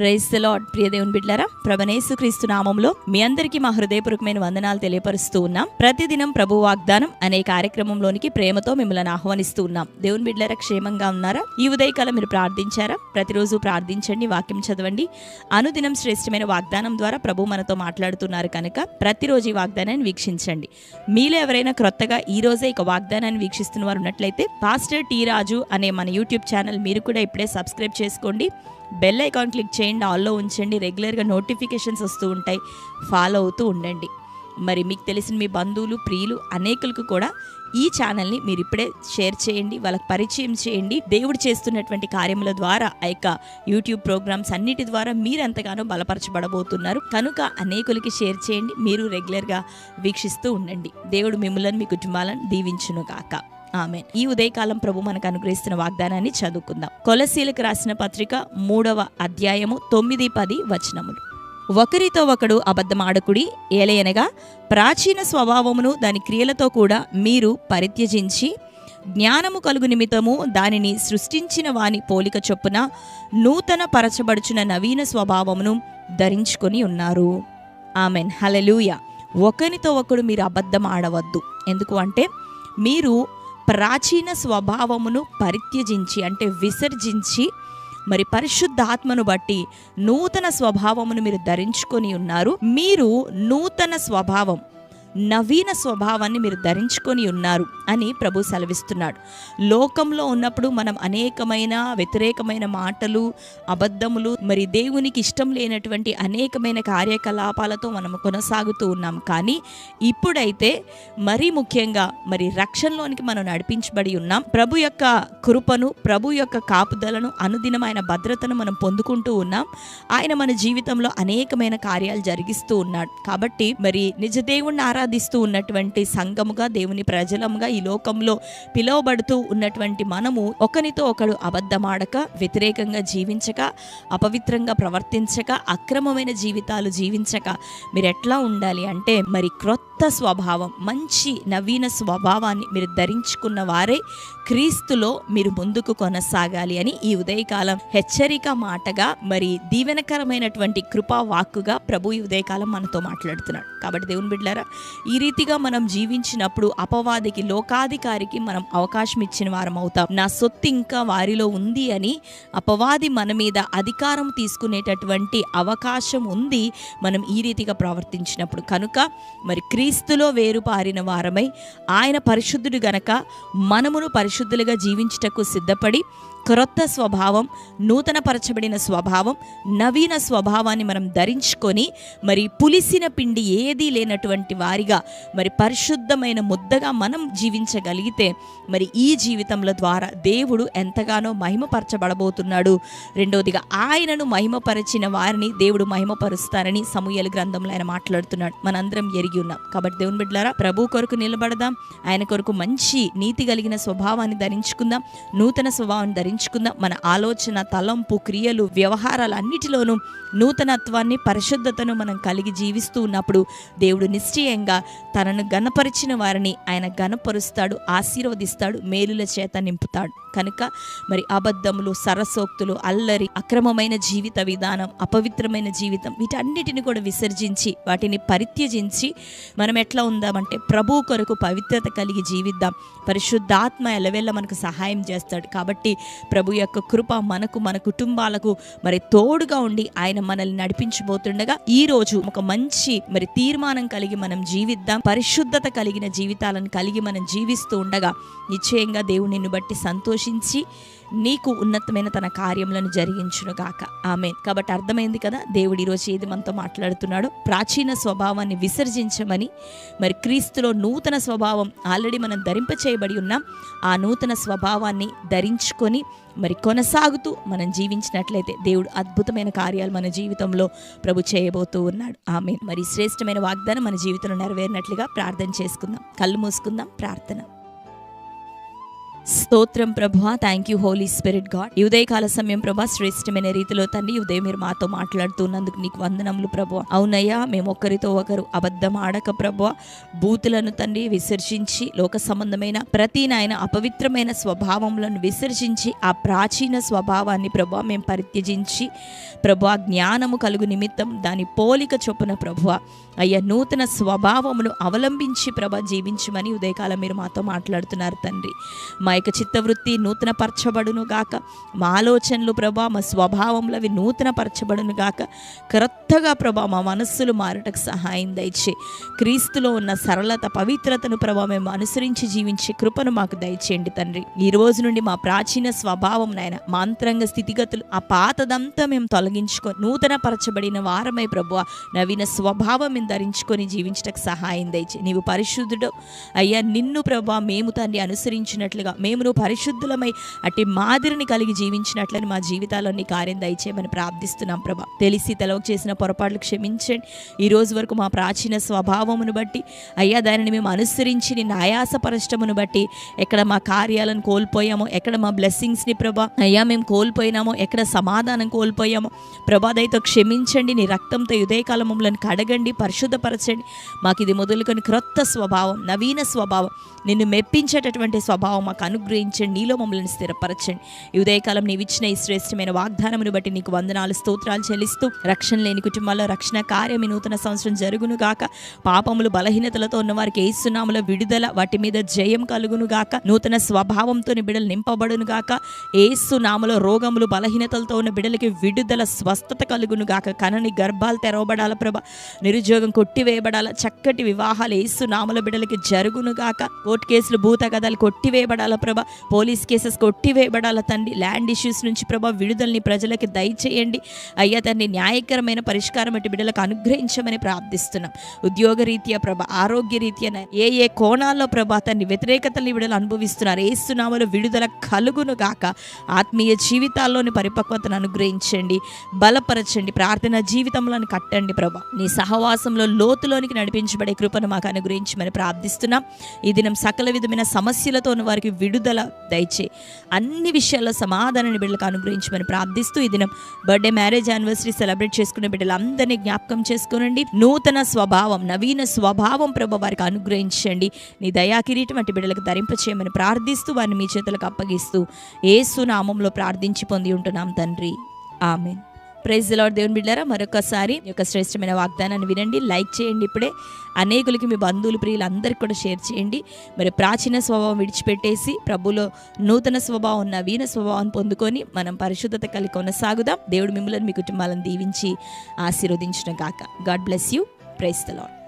Praise the ప్రియ దేవుని బిడ్డారా ప్రభనేసు క్రీస్తు నామంలో మీ అందరికీ మా హృదయపూర్వకమైన వందనాలు తెలియపరుస్తూ ఉన్నాం. ప్రతిదినం ప్రభు వాగ్దానం అనే కార్యక్రమంలోనికి ప్రేమతో మిమ్మల్ని ఆహ్వానిస్తూ ఉన్నాం. దేవుని బిడ్లరా క్షేమంగా ఉన్నారా? ఈ ఉదయకాలం మీరు ప్రార్థించారా? ప్రతిరోజు ప్రార్థించండి వాక్యం చదవండి. అనుదినం శ్రేష్టమైన వాగ్దానం ద్వారా ప్రభు మనతో మాట్లాడుతున్నారు కనుక ప్రతిరోజు ఈ వాగ్దానాన్ని వీక్షించండి. మీలో ఎవరైనా క్రొత్తగా ఈ రోజే ఇక వాగ్దానాన్ని వీక్షిస్తున్న వారు ఉన్నట్లయితే పాస్టర్ టీ రాజు అనే మన యూట్యూబ్ ఛానల్ మీరు కూడా ఇప్పుడే సబ్స్క్రైబ్ చేసుకోండి. బెల్ ఐకాన్ క్లిక్ చేయండి ఆల్లో ఉంచండి రెగ్యులర్గా నోటిఫికేషన్స్ వస్తూ ఉంటాయి. ఫాలో అవుతూ ఉండండి. మరి మీకు తెలిసిన మీ బంధువులు ప్రియులు అనేకులకు కూడా ఈ ఛానల్ని మీరు ఇప్పుడే షేర్ చేయండి వాళ్ళకి పరిచయం చేయండి. దేవుడు చేస్తున్నటువంటి కార్యముల ద్వారా ఆ యొక్క యూట్యూబ్ ప్రోగ్రామ్స్ అన్నిటి ద్వారా మీరు ఎంతగానో బలపరచబడబోతున్నారు. కనుక అనేకులకి షేర్ చేయండి మీరు రెగ్యులర్గా వీక్షిస్తూ ఉండండి. దేవుడు మిమ్మల్ని మీ కుటుంబాలను దీవించును కాక ఆమె ఈ ఉదయకాలం ప్రభు మనకు అనుగ్రహిస్తున్న వాగ్దానాన్ని చదువుకుందాం. కొలసీలకు రాసిన పత్రిక మూడవ అధ్యాయము తొమ్మిది పది వచనములు. ఒకరితో ఒకడు అబద్ధమాడకుడి ఏలయనగా ప్రాచీన స్వభావమును దాని క్రియలతో కూడా మీరు పరిత్యజించి జ్ఞానము కలుగు నిమిత్తము దానిని సృష్టించిన వాని పోలిక చొప్పున నూతన పరచబడుచున్న నవీన స్వభావమును ధరించుకొని ఉన్నారు. ఆమెన్. హలలుయ ఒకరితో ఒకడు మీరు అబద్ధం ఆడవద్దు ఎందుకు అంటే మీరు ప్రాచీన స్వభావమును పరిత్యజించి అంటే విసర్జించి మరి పరిశుద్ధాత్మను బట్టి నూతన స్వభావమును మీరు ధరించుకొని ఉన్నారు. మీరు నూతన స్వభావం నవీన స్వభావాన్ని మీరు ధరించుకొని ఉన్నారు అని ప్రభు సెలవిస్తున్నాడు. లోకంలో ఉన్నప్పుడు మనం అనేకమైన వ్యతిరేకమైన మాటలు అబద్ధములు మరి దేవునికి ఇష్టం లేనటువంటి అనేకమైన కార్యకలాపాలతో మనం కొనసాగుతూ ఉన్నాం. కానీ ఇప్పుడైతే మరీ ముఖ్యంగా మరి రక్షణలోనికి మనం నడిపించబడి ఉన్నాం. ప్రభు యొక్క కృపను ప్రభు యొక్క కాపుదలను అనుదినమైన భద్రతను మనం పొందుకుంటూ ఉన్నాం. ఆయన మన జీవితంలో అనేకమైన కార్యాలు జరిగిస్తూ ఉన్నాడు. కాబట్టి మరి నిజ దేవుణ్ణి ఆరాధిస్తూ ఉన్నటువంటి సంఘముగా దేవుని ప్రజలముగా ఈ లోకంలో పిలువబడుతూ ఉన్నటువంటి మనము ఒకనితో ఒకడు అబద్ధమాడక వ్యతిరేకంగా జీవించక అపవిత్రంగా ప్రవర్తించక అక్రమమైన జీవితాలు జీవించక మీరు ఎట్లా ఉండాలి అంటే మరి క్రొత్త కొత్త స్వభావం మంచి నవీన స్వభావాన్ని మీరు ధరించుకున్న వారే క్రీస్తులో మీరు ముందుకు కొనసాగాలి అని ఈ ఉదయకాలం హెచ్చరిక మాటగా మరి దీవెనకరమైనటువంటి కృపా వాక్కుగా ప్రభు ఈ ఉదయకాలం మనతో మాట్లాడుతున్నాడు. కాబట్టి దేవుని బిడ్డారా ఈ రీతిగా మనం జీవించినప్పుడు అపవాదికి లోకాధికారికి మనం అవకాశం ఇచ్చిన వారం అవుతాం. నా సొత్తు ఇంకా వారిలో ఉంది అని అపవాది మన మీద అధికారం తీసుకునేటటువంటి అవకాశం ఉంది మనం ఈ రీతిగా ప్రవర్తించినప్పుడు. కనుక మరి క్రీ క్రీస్తులో వేరుపారిన వారమై ఆయన పరిశుద్ధుడు గనక మనమును పరిశుద్ధులుగా జీవించుటకు సిద్ధపడి క్రొత్త స్వభావం నూతనపరచబడిన స్వభావం నవీన స్వభావాన్ని మనం ధరించుకొని మరి పులిసిన పిండి ఏదీ లేనటువంటి వారిగా మరి పరిశుద్ధమైన ముద్దగా మనం జీవించగలిగితే మరి ఈ జీవితంలో ద్వారా దేవుడు ఎంతగానో మహిమపరచబడబోతున్నాడు. రెండోదిగా ఆయనను మహిమపరిచిన వారిని దేవుడు మహిమపరుస్తారని సమూహల గ్రంథంలో ఆయన మాట్లాడుతున్నాడు. మనందరం ఎరిగి ఉన్నాం. కాబట్టి దేవుని బిడ్డలారా ప్రభు కొరకు నిలబడదాం. ఆయన కొరకు మంచి నీతి కలిగిన స్వభావాన్ని ధరించుకుందాం. నూతన స్వభావాన్ని ధరించుకుందాం మన ఆలోచన తలంపు క్రియలు వ్యవహారాలు అన్నిటిలోనూ నూతనత్వాన్ని పరిశుద్ధతను మనం కలిగి జీవిస్తూ ఉన్నప్పుడు దేవుడు నిశ్చయంగా తనను గనపరిచిన వారిని ఆయన గనపరుస్తాడు ఆశీర్వదిస్తాడు మేలుల చేత నింపుతాడు. కనుక మరి అబద్ధములు సరసోక్తులు అల్లరి అక్రమమైన జీవిత విధానం అపవిత్రమైన జీవితం వీటన్నిటిని కూడా విసర్జించి వాటిని పరిత్యజించి మనం ఎట్లా ఉందామంటే ప్రభు కొరకు పవిత్రత కలిగి జీవిద్దాం. పరిశుద్ధాత్మ ఎలవెల్ల మనకు సహాయం చేస్తాడు. కాబట్టి ప్రభు యొక్క కృప మనకు మన కుటుంబాలకు మరి తోడుగా ఉండి ఆయన మనల్ని నడిపించబోతుండగా ఈ రోజు ఒక మంచి మరి తీర్మానం కలిగి మనం జీవిద్దాం. పరిశుద్ధత కలిగిన జీవితాలను కలిగి మనం జీవిస్తూ ఉండగా నిశ్చయంగా దేవుడు నిన్ను బట్టి సంతోషించి నీకు ఉన్నతమైన తన కార్యములను జరిగించును గాక ఆమె కాబట్టి అర్థమైంది కదా? దేవుడు ఈరోజు ఏది మనతో మాట్లాడుతున్నాడు? ప్రాచీన స్వభావాన్ని విసర్జించమని. మరి క్రీస్తులో నూతన స్వభావం ఆల్రెడీ మనం ధరింప చేయబడి ఉన్నాం. ఆ నూతన స్వభావాన్ని ధరించుకొని మరి కొనసాగుతూ మనం జీవించినట్లయితే దేవుడు అద్భుతమైన కార్యాలు మన జీవితంలో ప్రభు చేయబోతూ ఉన్నాడు. ఆమె మరి శ్రేష్టమైన వాగ్దానం మన జీవితంలో నెరవేరినట్లుగా ప్రార్థన చేసుకుందాం. కళ్ళు మూసుకుందాం. ప్రార్థన. స్తోత్రం ప్రభా. Thank you holy spirit god ఈ ఉదయకాల సమయం ప్రభా శ్రేష్టమైన రీతిలో తండ్రి ఈ ఉదయం మీరు మాతో మాట్లాడుతున్నందుకు నీకు వందనములు ప్రభా. అవునయ్యా మేము ఒకరితో ఒకరు అబద్ధం ఆడక ప్రభా. బూతులను తండ్రి విసర్జించి లోక సంబంధమైన ప్రతి నాయన అపవిత్రమైన స్వభావములను విసర్జించి ఆ ప్రాచీన స్వభావాన్ని ప్రభా మేము పరిత్యజించి ప్రభా జ్ఞానము కలుగు నిమిత్తం దాని పోలిక చొప్పున ప్రభువ అయ్యా నూతన స్వభావమును అవలంబించి ప్రభ జీవించమని ఉదయకాలం మీరు మాతో మాట్లాడుతున్నారు తండ్రి. మై యొక్క చిత్తవృత్తి నూతనపరచబడును గాక. మా ఆలోచనలు ప్రభా మా స్వభావంలో అవి నూతనపరచబడును గాక. క్రొత్తగా ప్రభా మా మనస్సులు మారటకు సహాయం దయచే. క్రీస్తులో ఉన్న సరళత పవిత్రతను ప్రభా మేము అనుసరించి జీవించే కృపను మాకు దయచేయండి తండ్రి. ఈ రోజు నుండి మా ప్రాచీన స్వభావం నాయన మా అంతరంగ స్థితిగతులు ఆ పాతదంతా మేము తొలగించుకొని నూతనపరచబడిన వారమై ప్రభు నవీన స్వభావం మేము ధరించుకొని జీవించటకు సహాయం దయచే. నీవు పరిశుద్ధుడు అయ్యా నిన్ను ప్రభా మేము తండ్రి అనుసరించినట్లుగా మేము పరిశుద్ధులమై అట్టి మాదిరిని కలిగి జీవించినట్లని మా జీవితాల్లో నీ కార్యం దయచేయమని ప్రార్థిస్తున్నాం ప్రభా. తెలిసి తెలవకు చేసిన పొరపాట్లు క్షమించండి. ఈ రోజు వరకు మా ప్రాచీన స్వభావమును బట్టి అయ్యా దానిని మేము అనుసరించి నిన్ను ఆయాసపరచమును బట్టి ఎక్కడ మా కార్యాలను కోల్పోయామో ఎక్కడ మా బ్లెస్సింగ్స్ని ప్రభా అయ్యా మేము కోల్పోయినామో ఎక్కడ సమాధానం కోల్పోయామో ప్రభాదైతో క్షమించండి. నీ రక్తంతో ఉదయకాల మమ్మల్ని కడగండి పరిశుద్ధపరచండి. మాకు ఇది మొదలుకొని క్రొత్త స్వభావం నవీన స్వభావం నిన్ను మెప్పించేటటువంటి స్వభావం మాకు అనుగ్రహించండి. నీలో మమ్మల్ని స్థిరపరచండి. ఈ ఉదయకాలం నీవు ఇచ్చిన ఈ శ్రేష్టమైన వాగ్దానమును బట్టి నీకు వందనాలు స్తోత్రాలు చెల్లిస్తూ రక్షణ లేని కుటుంబాల్లో రక్షణ కార్యం నూతన సంవత్సరం జరుగును గాక. పాపములు బలహీనతలతో ఉన్న వారికి ఏసునాముల విడుదల వాటి మీద జయం కలుగును గాక. నూతన స్వభావంతో బిడలు నింపబడును గాక. ఏసునామలో రోగములు బలహీనతలతో ఉన్న బిడలకి విడుదల స్వస్థత కలుగును గాక. కనని గర్భాలు తెరవబడాల ప్రభ. నిరుద్యోగం కొట్టివేయబడాల. చక్కటి వివాహాలు ఏసునాముల బిడలకి జరుగును గాక. కోర్టు కేసులు భూతగదాలు కొట్టివేయబడాల ప్రభ. పోలీస్ కేసెస్ కొట్టివేయబడాల తండ్రి ల్యాండ్ ఇష్యూస్ నుంచి ప్రభ విడుదలని ప్రజలకి దయచేయండి. అయ్యా తండ్రి న్యాయకరమైన పరిష్కారం అటు బిడ్డలకు అనుగ్రహించమని ప్రార్థిస్తున్నాం. ఉద్యోగ రీత్యా ప్రభ ఆరోగ్య రీత్యా ఏ ఏ కోణాల్లో ప్రభ తన్ని వ్యతిరేకతల్ని విడుదల అనుభవిస్తున్నారు. ఏసునామలో విడుదల కలుగును గాక. ఆత్మీయ జీవితాల్లోని పరిపక్వతను అనుగ్రహించండి. బలపరచండి. ప్రార్థన జీవితంలో కట్టండి ప్రభ. నీ సహవాసంలో లోతులోనికి నడిపించబడే కృపను మాకు అనుగ్రహించమని ప్రార్థిస్తున్నాం. ఈ దినం సకల విధమైన సమస్యలతో ఉన్న వారికి విడుదల దయచే. అన్ని విషయాల్లో సమాధానాన్ని బిడ్డలకు అనుగ్రహించమని ప్రార్థిస్తూ ఈ దినం బర్త్డే మ్యారేజ్ యానివర్సరీ సెలబ్రేట్ చేసుకునే బిడ్డలందరినీ జ్ఞాపకం చేసుకోనండి. నూతన స్వభావం నవీన స్వభావం ప్రభు వారికి అనుగ్రహించండి. నీ దయా కిరీటం అటు బిడ్డలకు ధరింపచేయమని ప్రార్థిస్తూ వారిని మీ చేతులకు అప్పగిస్తూ ఏసు నామంలో ప్రార్థించి పొంది ఉంటున్నాం తండ్రి. ఆమెన్. ప్రైజ్ లాడ్ దేవుని బిడ్డారా మరొకసారి ఈ యొక్క శ్రేష్టమైన వాగ్దానాన్ని వినండి లైక్ చేయండి ఇప్పుడే. అనేకులకి మీ బంధువులు ప్రియులు అందరికీ కూడా షేర్ చేయండి. మరి ప్రాచీన స్వభావం విడిచిపెట్టేసి ప్రభులో నూతన స్వభావం నవీన స్వభావం పొందుకొని మనం పరిశుద్ధత కలిగి కొనసాగుదాం. దేవుడు మిమ్మల్ని మీ కుటుంబాలను దీవించి ఆశీర్వదించిన గాక. God bless you praise the lord